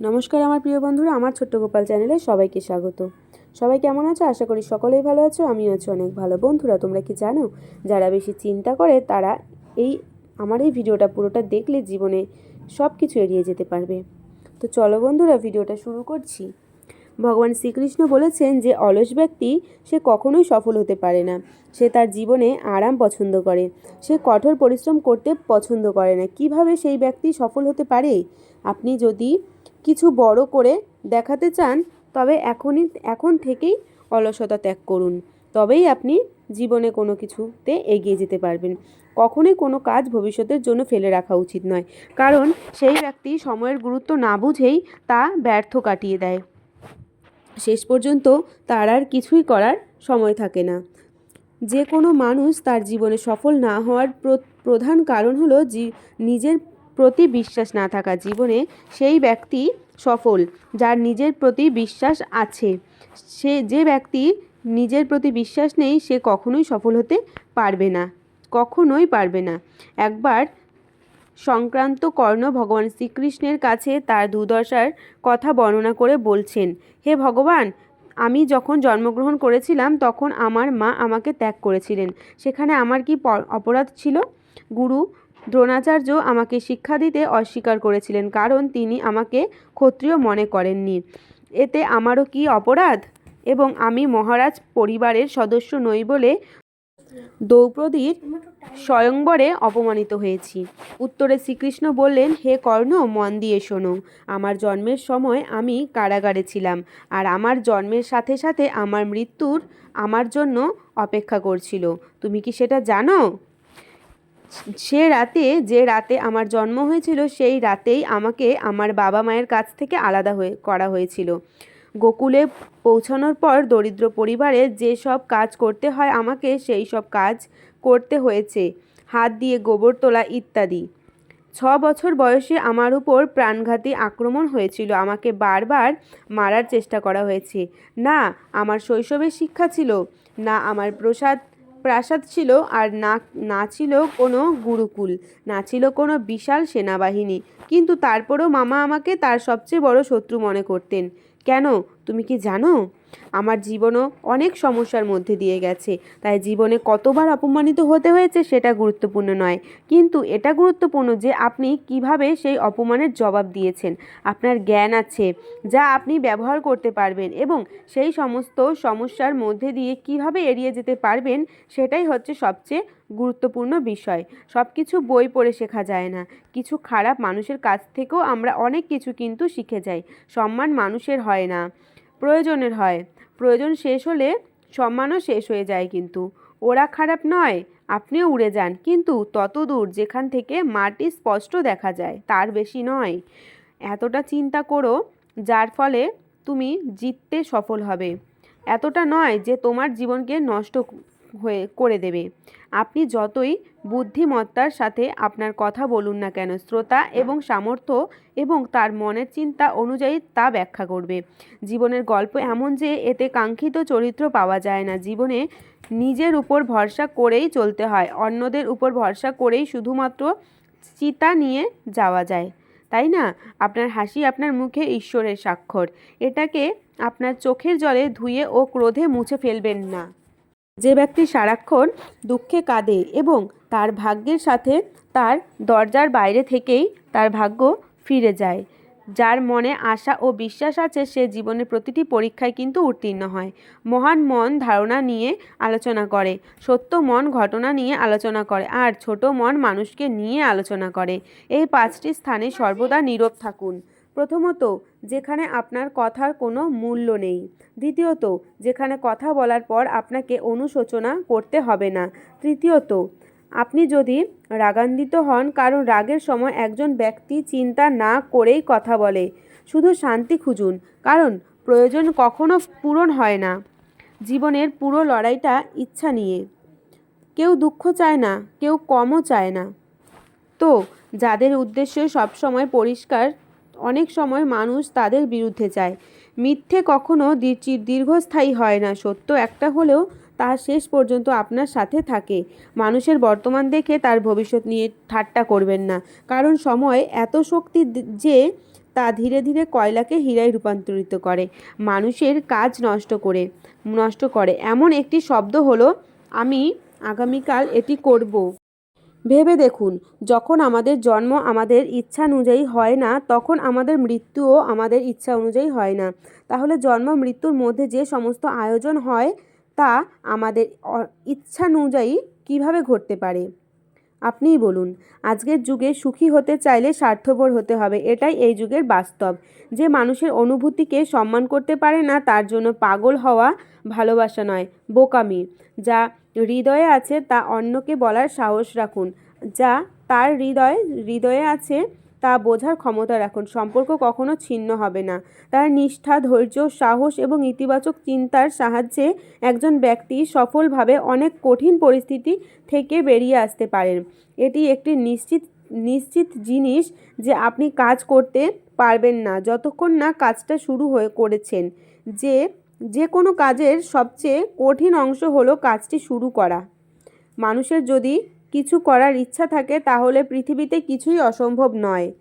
নমস্কার আমার প্রিয় বন্ধুরা, আমার ছোট্ট গোপাল চ্যানেলে সবাইকে স্বাগত। সবাই কেমন আছো? আশা করি সকলেই ভালো আছো, আমিও আছি অনেক ভালো। বন্ধুরা, তোমরা কি জানো? যারা বেশি চিন্তা করে, তারা এই, আমার এই ভিডিওটা পুরোটা দেখলে জীবনে সব কিছু এড়িয়ে যেতে পারবে। তো চলো বন্ধুরা, ভিডিওটা শুরু করছি। ভগবান শ্রীকৃষ্ণ বলেছেন যে, অলস ব্যক্তি সে কখনোই সফল হতে পারে না। সে তার জীবনে আরাম পছন্দ করে। সে কঠোর পরিশ্রম করতে পছন্দ করে না। কীভাবে সেই ব্যক্তি সফল হতে পারে? আপনি যদি কিছু বড় করে দেখাতে চান, তবে এখনই, এখন থেকেই অলসতা ত্যাগ করুন। তবেই আপনি জীবনে কোনো কিছুতে এগিয়ে যেতে পারবেন। কখনোই কোনো কাজ ভবিষ্যতের জন্য ফেলে রাখা উচিত নয়, কারণ সেই ব্যক্তি সময়ের গুরুত্ব না বুঝেই তা ব্যর্থ কাটিয়ে দেয়। শেষ পর্যন্ত তার আর কিছুই করার সময় থাকে না। যে কোনো মানুষ তার জীবনে সফল না হওয়ার প্র- প্রধান কারণ হলো নিজের প্রতি বিশ্বাস না থাকা জীবনে সেই ব্যক্তি সফল যার নিজের প্রতি বিশ্বাস আছে। সে, যে ব্যক্তি নিজের প্রতি বিশ্বাস নেই, সে কখনোই সফল হতে পারবে না। কখনোই পারবে না। একবার সংক্রান্ত কর্ণ ভগবান শ্রীকৃষ্ণের কাছে তার দুর্দশার কথা বর্ণনা করে বলছেন, হে ভগবান, আমি যখন জন্মগ্রহণ করেছিলাম, তখন আমার মা আমাকে ত্যাগ করেছিলেন। সেখানে আমার কি অপরাধ ছিল? গুরু দ্রোণাচার্য আমাকে শিক্ষা দিতে অস্বীকার করেছিলেন, কারণ তিনি আমাকে ক্ষত্রিয় মনে করেননি। এতে আমারও কি অপরাধ? এবং আমি মহারাজ পরিবারের সদস্য নই বলে দ্রৌপদীর স্বয়ংবরে অপমানিত হয়েছি। উত্তরে শ্রীকৃষ্ণ বললেন, হে কর্ণ, মন দিয়ে শোনো। আমার জন্মের সময় আমি কারাগারে ছিলাম, আর আমার জন্মের সাথে সাথে আমার মৃত্যুর আমার জন্য অপেক্ষা করছিল। তুমি কি সেটা জানো? সে রাতে, যে রাতে আমার জন্ম হয়েছিল, সেই রাতেই আমাকে আমার বাবা মায়ের কাছ থেকে আলাদা হয়ে, করা হয়েছিল। গোকুলে পৌঁছানোর পর দরিদ্র পরিবারে যে সব কাজ করতে হয় আমাকে, সেই সব কাজ করতে হয়েছে। হাত দিয়ে গোবর তোলা ইত্যাদি। ছ বছর বয়সে আমার উপর প্রাণঘাতী আক্রমণ হয়েছিল। আমাকে বারবার মারার চেষ্টা করা হয়েছে। না, আমার শৈশবের শিক্ষা ছিল। না, আমার প্রসাদ প্রাসাদ ছিল আর না না ছিল কোনো গুরুকুল, না ছিল কোনো বিশাল সেনাবাহিনী। কিন্তু তারপরও মামা আমাকে তার সবচেয়ে বড় শত্রু মনে করতেন। কেন? তুমি কি জানো? আমার জীবনও অনেক সমস্যার মধ্যে দিয়ে গেছে। তাই জীবনে কতবার অপমানিত হতে হয়েছে সেটা গুরুত্বপূর্ণ নয়। কিন্তু এটা গুরুত্বপূর্ণ যে আপনি কীভাবে সেই অপমানের জবাব দিয়েছেন। আপনার জ্ঞান আছে, যা আপনি ব্যবহার করতে পারবেন এবং সেই সমস্ত সমস্যার মধ্যে দিয়ে কীভাবে এড়িয়ে যেতে পারবেন সেটাই হচ্ছে সবচেয়ে গুরুত্বপূর্ণ বিষয়। সব কিছু বই পড়ে শেখা যায় না। কিছু খারাপ মানুষের কাছ থেকেও আমরা অনেক কিছু কিন্তু শিখে যাই। সম্মান মানুষের হয় না। প্রয়োজনের হয়। প্রয়োজন শেষ হলে সম্মানও শেষ হয়ে যায় কিন্তু। ওরা খারাপ নয়, আপনিও উড়ে যান। কিন্তু তত দূর যেখান থেকে মাটি স্পষ্ট দেখা যায়, তার বেশি নয়। এতটা চিন্তা করো, যার ফলে তুমি জিততে সফল হবে। এতটা নয় যে তোমার জীবনকে নষ্ট হয়ে করে দেবে। আপনি যতই বুদ্ধিমত্তার সাথে আপনার কথা বলুন না কেন, শ্রোতা এবং সামর্থ্য এবং তার মনের চিন্তা অনুযায়ী তা ব্যাখ্যা করবে। জীবনের গল্প এমন যে এতে কাঙ্ক্ষিত চরিত্র পাওয়া যায় না। জীবনে নিজের উপর ভরসা করেই চলতে হয়, অন্যদের উপর ভরসা করেই শুধুমাত্র চিতা নিয়ে যাওয়া যায়। তাই না? আপনার হাসি আপনার মুখে ঈশ্বরের স্বাক্ষর। এটাকে আপনার চোখের জলে ধুয়ে ও ক্রোধে মুছে ফেলবেন না। যে ব্যক্তি সারাক্ষণ দুঃখে কাঁদে এবং তার ভাগ্যের সাথে তার দরজার বাইরে থেকেই তার ভাগ্য ফিরে যায়, যার মনে আশা ও বিশ্বাস আছে সে জীবনের প্রতিটি পরীক্ষায় কিন্তু উত্তীর্ণ হয়। মহান মন ধারণা নিয়ে আলোচনা করে, সত্য মন ঘটনা নিয়ে আলোচনা করে আর ছোট মন মানুষকে নিয়ে আলোচনা করে। এই পাঁচটি স্থানে সর্বদা নীরব থাকুন। প্রথমত, যেখানে আপনার কথার কোনো মূল্য নেই। দ্বিতীয়ত, যেখানে কথা বলার পর আপনাকে অনুশোচনা করতে হবে না। তৃতীয়ত, আপনি যদি রাগান্বিত হন, কারণ রাগের সময় একজন ব্যক্তি চিন্তা না করেই কথা বলে। শুধু শান্তি খুঁজুন, কারণ প্রয়োজন কখনো পূরণ হয় না। জীবনের পুরো লড়াইটা ইচ্ছা নিয়ে। কেউ দুঃখ চায় না, কেউ কমও চায় না। তো, যাদের উদ্দেশ্য সবসময় পরিষ্কার অনেক সময় মানুষ তাদের বিরুদ্ধে যায় মিথ্যে কখনো দীর্ঘস্থায়ী হয় না। সত্য একটা হলেও তা শেষ পর্যন্ত আপনার সাথে থাকে। মানুষের বর্তমান দেখে তার ভবিষ্যৎ নিয়ে ঠাট্টা করবেন না। কারণ সময় এত শক্তি যে তা ধীরে ধীরে কয়লাকে হীরায় রূপান্তরিত করে। মানুষের কাজ নষ্ট করে নষ্ট করে। এমন একটি শব্দ হলো, আমি আগামীকাল এটি করব। ভেবে দেখুন, যখন আমাদের জন্ম আমাদের ইচ্ছা অনুযায়ী হয় না, তখন আমাদের মৃত্যুও আমাদের ইচ্ছা অনুযায়ী হয় না। তাহলে জন্ম মৃত্যুর মধ্যে যে সমস্ত আয়োজন হয়, তা আমাদের ইচ্ছা ইচ্ছানুযায়ী কীভাবে ঘটতে পারে? আপনিই বলুন, আজকের যুগে সুখী হতে চাইলে স্বার্থপর হতে হবে, এটাই এই যুগের বাস্তব। যে মানুষের অনুভূতিকে সম্মান করতে পারে না, তার জন্য পাগল হওয়া ভালোবাসা নয়, বোকামি। যা হৃদয়ে আছে, তা অন্যকে বলার সাহস রাখুন। যা তার হৃদয়, হৃদয়ে আছে তা বোঝার ক্ষমতা রাখুন। সম্পর্ক কখনো ছিন্ন হবে না। তার নিষ্ঠা, ধৈর্য, সাহস এবং ইতিবাচক চিন্তার সাহায্যে একজন ব্যক্তি সফলভাবে অনেক কঠিন পরিস্থিতি থেকে বেরিয়ে আসতে পারেন। এটি একটি নিশ্চিত নিশ্চিত জিনিস যে আপনি কাজ করতে পারবেন না। যতক্ষণ না কাজটা শুরু হয়ে করেছেন, যে যে কোনো কাজের সবচেয়ে কঠিন অংশ হলো কাজটি শুরু করা। মানুষের যদি কিছু করার ইচ্ছা থাকে, তাহলে পৃথিবীতে কিছুই অসম্ভব নয়।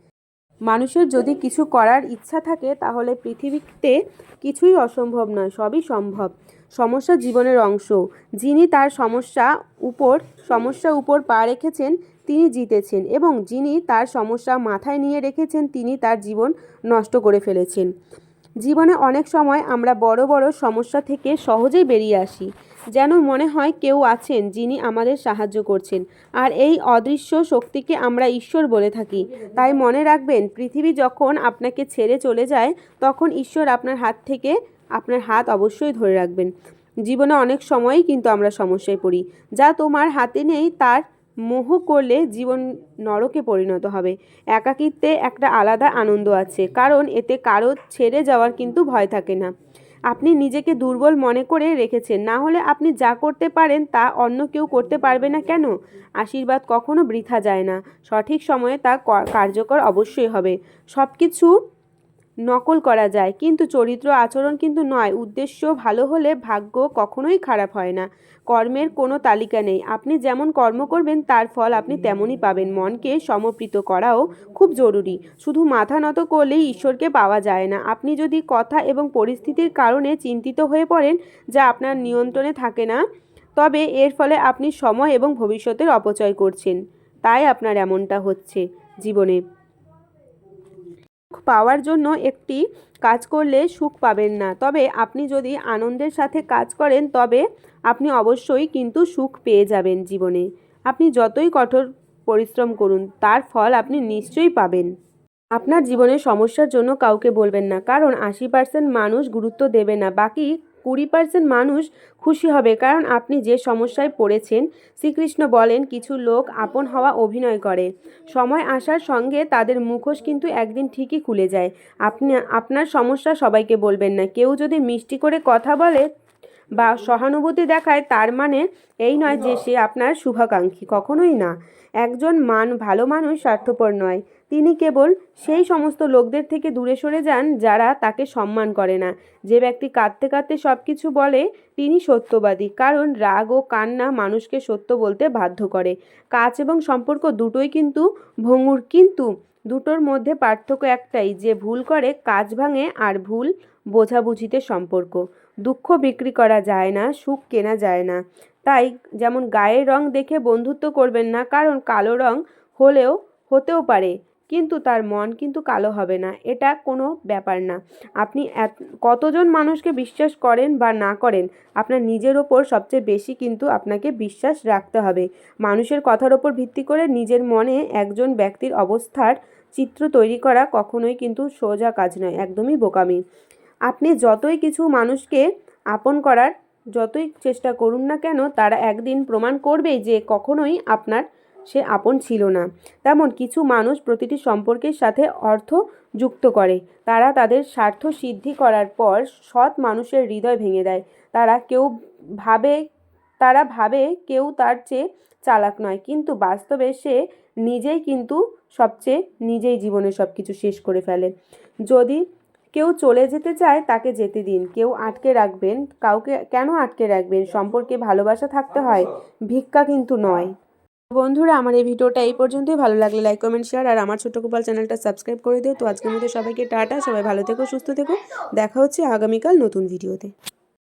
মানুষের যদি কিছু করার ইচ্ছা থাকে, তাহলে পৃথিবীতে কিছুই অসম্ভব নয়, সবই সম্ভব। সমস্যা জীবনের অংশ। যিনি তার সমস্যা উপর সমস্যা উপর পা রেখেছেন, তিনি জিতেছেন এবং যিনি তার সমস্যা মাথায় নিয়ে রেখেছেন, তিনি তার জীবন নষ্ট করে ফেলেছেন। জীবনে অনেক সময় আমরা বড় বড় সমস্যা থেকে সহজেই বেরিয়ে আসি। যেন মনে হয় কেউ আছেন যিনি আমাদের সাহায্য করছেন। আর এই অদৃশ্য শক্তিকে আমরা ঈশ্বর বলে থাকি। তাই মনে রাখবেন, পৃথিবী যখন আপনাকে ছেড়ে চলে যায়, তখন ঈশ্বর আপনার হাত থেকে আপনার হাত অবশ্যই ধরে রাখবেন। জীবনে অনেক সময়ই কিন্তু আমরা সমস্যায় পড়ি। যা তোমার হাতে নেই, তার মোহ করলে জীবন নরকে পরিণত হবে। একাকিত্বে একটা আলাদা আনন্দ আছে। কারণ এতে কারও ছেড়ে যাওয়ার কিন্তু ভয় থাকে না। আপনি নিজেকে দুর্বল মনে করে রেখেছেন। না হলে আপনি যা করতে পারেন তা অন্য কেউ করতে পারবে না কেন? আশীর্বাদ কখনো বৃথা যায় না। সঠিক সময়ে তা কার্যকর অবশ্যই হবে। সব কিছু নকল করা যায়। কিন্তু চরিত্র আচরণ কিন্তু নয়, উদ্দেশ্য ভালো হলে ভাগ্য কখনোই খারাপ হয় না। কর্মের কোনো তালিকা নেই। আপনি যেমন কর্ম করবেন, তার ফল আপনি তেমনই পাবেন। মনকে সমর্পিত করাও খুব জরুরি। শুধু মাথা নত করলেই ঈশ্বরকে পাওয়া যায় না। আপনি যদি কথা এবং পরিস্থিতির কারণে চিন্তিত হয়ে পড়েন, যা আপনার নিয়ন্ত্রণে থাকে না, তবে এর ফলে আপনি সময় এবং ভবিষ্যতের অপচয় করছেন। তাই আপনার এমনটা হচ্ছে জীবনে। পাওয়ার জন্য একটি কাজ করলে সুখ পাবেন না। তবে আপনি যদি আনন্দের সাথে কাজ করেন, তবে আপনি অবশ্যই কিন্তু সুখ পেয়ে যাবেন জীবনে। আপনি যতই কঠোর পরিশ্রম করুন, তার ফল আপনি নিশ্চয়ই পাবেন। আপনার জীবনের সমস্যার জন্য কাউকে বলবেন না, কারণ আশি পার্সেন্ট মানুষ গুরুত্ব দেবে না। বাকি কুড়ি পার্সেন্ট মানুষ খুশি হবে, কারণ আপনি যে সমস্যায় পড়েছেন, শ্রীকৃষ্ণ বলেন কিছু লোক আপন হওয়া অভিনয় করে। সময় আসার সঙ্গে তাদের মুখোশ কিন্তু একদিন ঠিকই খুলে যায়। আপনি, আপনার সমস্যা সবাইকে বলবেন না। কেউ যদি মিষ্টি করে কথা বলে বা সহানুভূতি দেখায়, তার মানে এই নয় যে সে আপনার শুভাকাঙ্ক্ষী, কখনোই না। একজন মান, ভালো মানুষ স্বার্থপর নয়। তিনি কেবল সেই সমস্ত লোকদের থেকে দূরে সরে যান যারা তাকে সম্মান করে না। যে ব্যক্তি কাঁদতে কাঁদতে সব কিছু বলে, তিনি সত্যবাদী, কারণ রাগ ও কান্না মানুষকে সত্য বলতে বাধ্য করে। কাজ এবং সম্পর্ক দুটোই কিন্তু ভঙ্গুর, কিন্তু দুটোর মধ্যে পার্থক্য একটাই, যে ভুল করে কাজ ভাঙে আর ভুল বোঝাবুঝিতে সম্পর্ক। দুঃখ বিক্রি করা যায় না, সুখ কেনা যায় না। তাই যেমন গায়ের রং দেখে বন্ধুত্ব করবেন না, কারণ কালো রং হলেও, হতেও পারে। কিন্তু তার মন কিন্তু কালো হবে না। এটা কোনো ব্যাপার না। আপনি কতজন মানুষকে বিশ্বাস করেন বা না করেন, আপনার নিজের ওপর সবচেয়ে বেশি কিন্তু আপনাকে বিশ্বাস রাখতে হবে। মানুষের কথার ওপর ভিত্তি করে নিজের মনে একজন ব্যক্তির অবস্থার চিত্র তৈরি করা কখনোই কিন্তু সোজা কাজ নয়, একদমই বোকামি। আপনি যতই কিছু মানুষকে আপন করার, যতই চেষ্টা করুন না কেন, তারা একদিন প্রমাণ করবেই যে কখনোই আপনার সে আপন ছিল না। তেমন কিছু মানুষ প্রতিটি সম্পর্কের সাথে অর্থ যুক্ত করে। তারা তাদের স্বার্থ সিদ্ধি করার পর সৎ মানুষের হৃদয় ভেঙে দেয়। তারা কেউ ভাবে, তারা ভাবে কেউ তার চেয়ে চালাক নয়। কিন্তু বাস্তবে সে নিজেই কিন্তু সবচেয়ে নিজেই জীবনে সব কিছু শেষ করে ফেলে। যদি কেউ চলে যেতে চায়, তাকে যেতে দিন। কেউ আটকে রাখবেন, কাউকে, কেন আটকে রাখবেন? সম্পর্কে ভালোবাসা থাকতে হয়, ভিক্ষা কিন্তু নয়। বন্ধুরা, আমার এই ভিডিওটা এই পর্যন্তই। ভালো লাগলে লাইক কমেন্ট শেয়ার আর আমার ছোট গোপাল চ্যানেলটা সাবস্ক্রাইব করে দিও। তো আজকের মধ্যে সবাইকে টাটা। সবাই ভালো থেকো, সুস্থ থেকো। দেখা হচ্ছে আগামীকাল নতুন ভিডিওতে